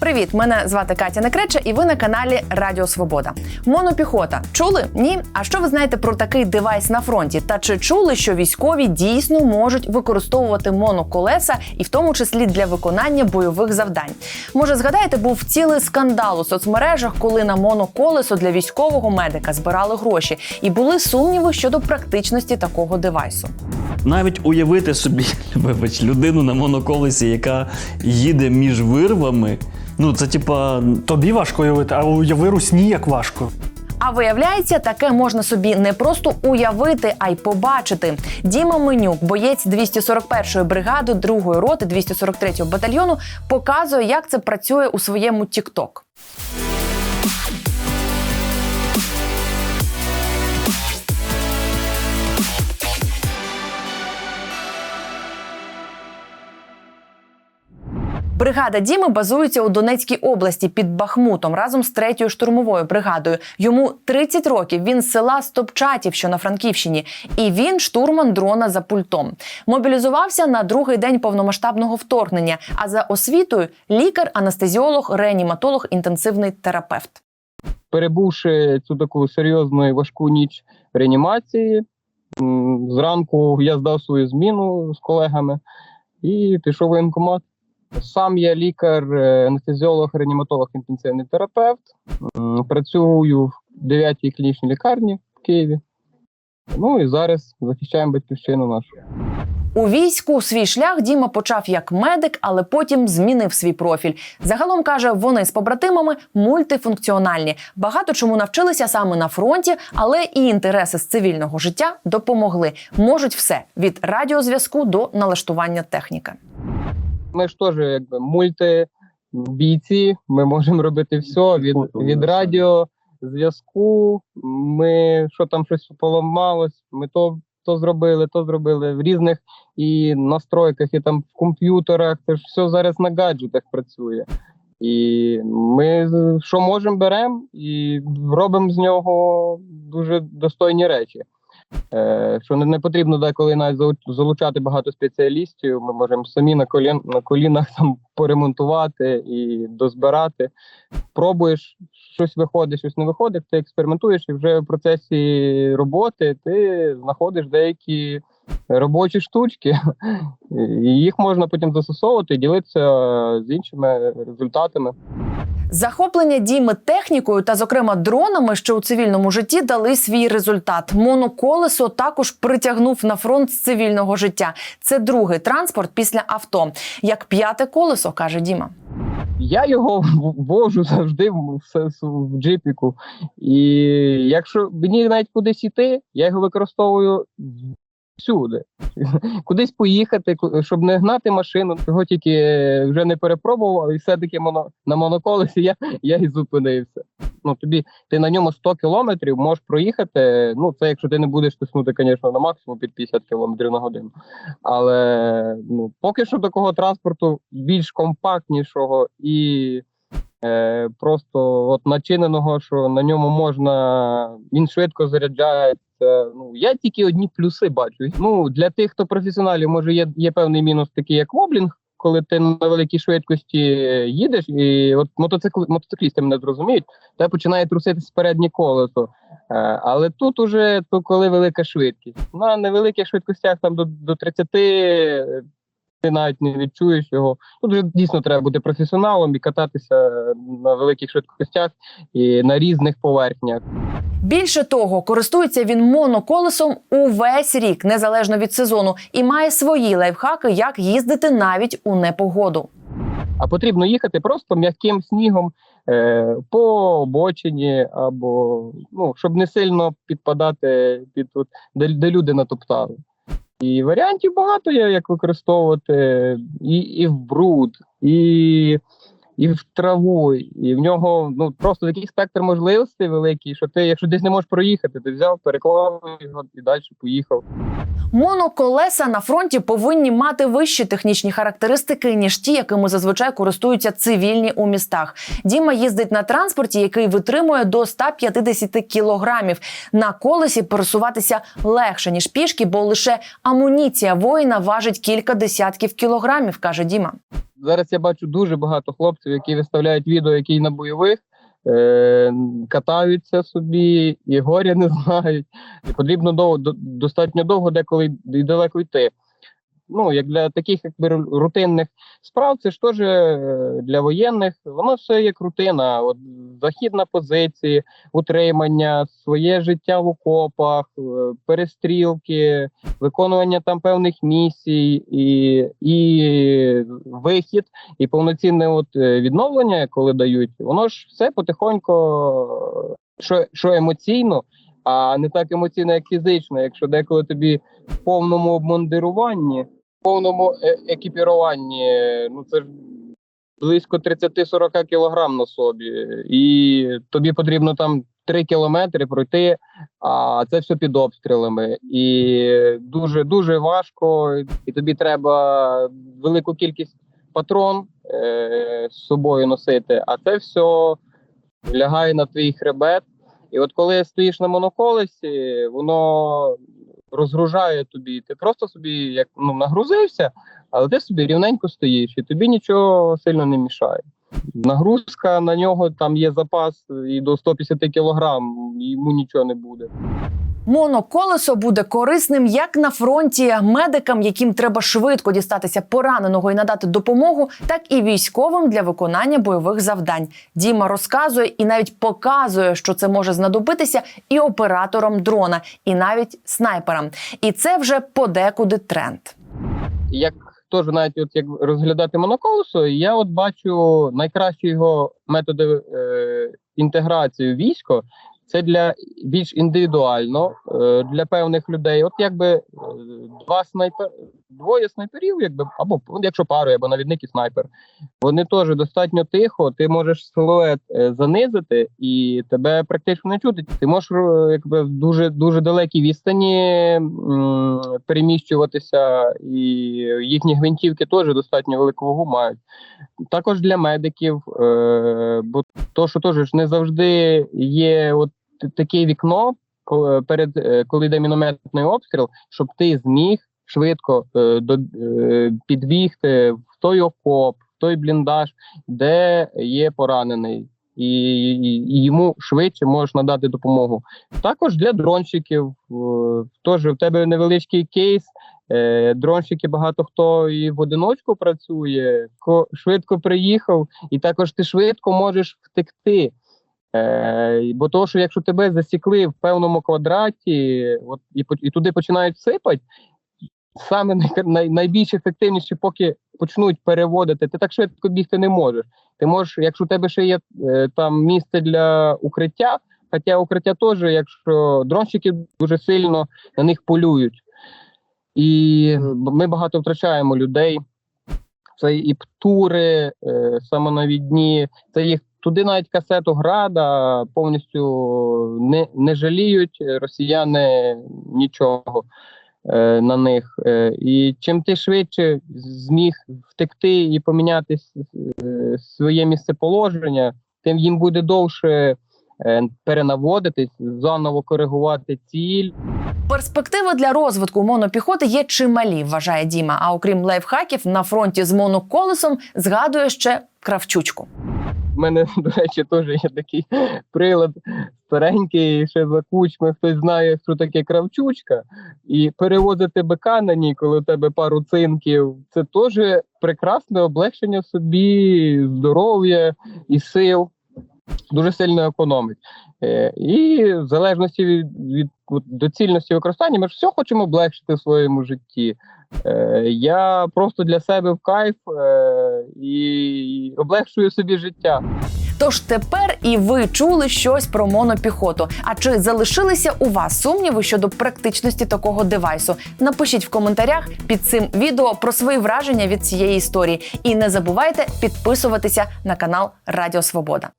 Привіт, мене звати Катя Некреча, і ви на каналі Радіо Свобода. Монопіхота чули? Ні? А що ви знаєте про такий девайс на фронті? Та чи чули, що військові дійсно можуть використовувати моноколеса, і в тому числі для виконання бойових завдань? Може, згадаєте, був цілий скандал у соцмережах, коли на моноколесо для військового медика збирали гроші, і були сумніви щодо практичності такого девайсу. Навіть уявити собі, вибач, людину на моноколесі, яка їде між вирвами. Ну, це типа. Тобі важко уявити, а уяви русні як важко. А виявляється, таке можна собі не просто уявити, а й побачити. Діма Менюк, боєць 241-ї бригади 2-ї роти 243-го батальйону, показує, як це працює у своєму TikTok. Бригада Діми базується у Донецькій області під Бахмутом разом з третьою штурмовою бригадою. Йому 30 років. Він з села Стопчатів, що на Франківщині, і він штурман дрона за пультом. Мобілізувався на другий день повномасштабного вторгнення. А за освітою лікар, анестезіолог, реаніматолог, інтенсивний терапевт. перебувши цю таку серйозну і важку ніч реанімації, зранку я здав свою зміну з колегами і пішов в воєнкомат. Сам я лікар, е, анестезіолог, реаніматолог, інтенсивний терапевт. Працюю в 9-й клінічній лікарні в Києві. Ну і зараз захищаємо батьківщину нашу. У війську свій шлях Діма почав як медик, але потім змінив свій профіль. Загалом каже, вони з побратимами мультифункціональні. Багато чому навчилися саме на фронті, але і інтереси з цивільного життя допомогли. Можуть все від радіозв'язку до налаштування техніки. Ми ж теж якби мультибійці, ми можемо робити все від, від радіо, зв'язку. Ми що там щось поламалось, ми то, то зробили, то зробили в різних і настройках, і там в комп'ютерах. Це ж все зараз на гаджетах працює. І ми що можемо, беремо і робимо з нього дуже достойні речі. Е, що не, потрібно деколи навіть залучати багато спеціалістів. Ми можемо самі на колін на колінах там поремонтувати і дозбирати. Пробуєш, щось виходить, щось не виходить. Ти експериментуєш, і вже в процесі роботи ти знаходиш деякі робочі штучки, і їх можна потім застосовувати і ділитися з іншими результатами. Захоплення Діми технікою та, зокрема, дронами, що у цивільному житті дали свій результат. Моноколесо також притягнув на фронт з цивільного життя. Це другий транспорт після авто, як п'яте колесо, каже Діма. Я його вожу завжди в, джипіку. І якщо мені навіть кудись іти, я його використовую всюди. Кудись поїхати, щоб не гнати машину, його тільки вже не перепробував, і все-таки моно, на моноколесі я, я і зупинився. Ну, тобі ти на ньому 100 кілометрів можеш проїхати. Ну, це якщо ти не будеш тиснути, звісно, на максимум під 50 кілометрів на годину. Але ну, поки що такого транспорту більш компактнішого і е, просто от начиненого, що на ньому можна, він швидко заряджається. Ну, я тільки одні плюси бачу. Ну, для тих, хто професіоналів, може, є, є певний мінус, такий як воблінг. Коли ти на великій швидкості їдеш, і от мотоцикл, мотоциклісти мене зрозуміють, тебе починає труситися переднє колесо. Е, Але тут уже то коли велика швидкість. На невеликих швидкостях там до, до 30 е, ти навіть не відчуєш його. Тут вже дійсно треба бути професіоналом і кататися на великих швидкостях і на різних поверхнях. Більше того, користується він моноколесом увесь рік, незалежно від сезону, і має свої лайфхаки, як їздити навіть у непогоду. А потрібно їхати просто м'яким снігом е, по обочині, або ну, щоб не сильно підпадати під тут, де, де люди натоптали. І варіантів багато є, як використовувати і, і в бруд, і, і в траву. І в нього ну, просто такий спектр можливостей великий, що ти, якщо десь не можеш проїхати, ти взяв, переклав його і далі поїхав. Моноколеса на фронті повинні мати вищі технічні характеристики ніж ті, якими зазвичай користуються цивільні у містах. Діма їздить на транспорті, який витримує до 150 кілограмів. На колесі пересуватися легше ніж пішки, бо лише амуніція воїна важить кілька десятків кілограмів, каже Діма. Зараз я бачу дуже багато хлопців, які виставляють відео, які на бойових. Е, катаються собі і горя не знають. І потрібно довго, до- достатньо довго деколи й далеко йти. Ну, як для таких якби рутинних справ, це ж теж е, для воєнних, воно все як рутина. От захід на позиції, утримання, своє життя в окопах, е, перестрілки, виконування там певних місій і, і вихід, і повноцінне от е, відновлення, коли дають, воно ж все потихоньку, що, що емоційно, а не так емоційно, як фізично. Якщо деколи тобі в повному обмундируванні, повному е- екіпіруванні, ну це ж близько 30-40 кілограм на собі, і тобі потрібно там 3 кілометри пройти, а це все під обстрілами. І дуже дуже важко, і тобі треба велику кількість патрон е- з собою носити, а це все лягає на твій хребет. І от коли стоїш на моноколесі, воно розгружає тобі. Ти просто собі як ну нагрузився, але ти собі рівненько стоїш, і тобі нічого сильно не мішає. Нагрузка на нього там є запас і до 150 кілограм, йому нічого не буде. Моноколесо буде корисним як на фронті медикам, яким треба швидко дістатися пораненого і надати допомогу, так і військовим для виконання бойових завдань. Діма розказує і навіть показує, що це може знадобитися і операторам дрона, і навіть снайперам. І це вже подекуди тренд. як теж навіть от як розглядати моноколесо, я от бачу найкращі його методи е, інтеграції військо. Це для більш індивідуально е, для певних людей. От якби е, два снайпер, двоє снайперів, якби або якщо парою, або навідник і снайпер, вони теж достатньо тихо. Ти можеш силует е, занизити, і тебе практично не чути. Ти можеш якби в дуже дуже далекій відстані переміщуватися, і їхні гвинтівки теж достатньо велику вагу мають. Також для медиків, бо то, що теж не завжди є от таке вікно, перед е, коли йде мінометний обстріл, щоб ти зміг швидко е, до, е, підбігти в той окоп, в той бліндаж, де є поранений. І, і, йому швидше можеш надати допомогу. Також для дронщиків теж в тебе невеличкий кейс. Дронщики багато хто і в одиночку працює, ко швидко приїхав, і також ти швидко можеш втекти. Е, бо то, що якщо тебе засікли в певному квадраті, от і, і туди починають сипати, саме най, най, найбільш ефективніше, поки почнуть переводити, ти так швидко бігти не можеш. Ти можеш, якщо у тебе ще є е, там місце для укриття, хоча укриття теж, якщо дронщики дуже сильно на них полюють. І ми багато втрачаємо людей. Це і птури, е, самонавідні, це їх туди навіть касету града повністю не, не жаліють росіяни нічого е, на них. Е, і чим ти швидше зміг втекти і поміняти е, своє місцеположення, тим їм буде довше е, перенаводитись, заново коригувати ціль. Перспективи для розвитку монопіхоти є чималі, вважає Діма. А окрім лайфхаків, на фронті з моноколесом згадує ще кравчучку. У мене, до речі, теж є такий прилад старенький, ще за кучми. Хтось знає, що таке кравчучка, і перевозити бика на ній, коли у тебе пару цинків, це теж прекрасне облегшення собі здоров'я і сил. Дуже сильно економить. Е, і в залежності від, від доцільності використання, ми ж все хочемо облегшити в своєму житті. Е, я просто для себе в кайф е, і облегшую собі життя. Тож тепер і ви чули щось про монопіхоту. А чи залишилися у вас сумніви щодо практичності такого девайсу? Напишіть в коментарях під цим відео про свої враження від цієї історії. І не забувайте підписуватися на канал Радіо Свобода.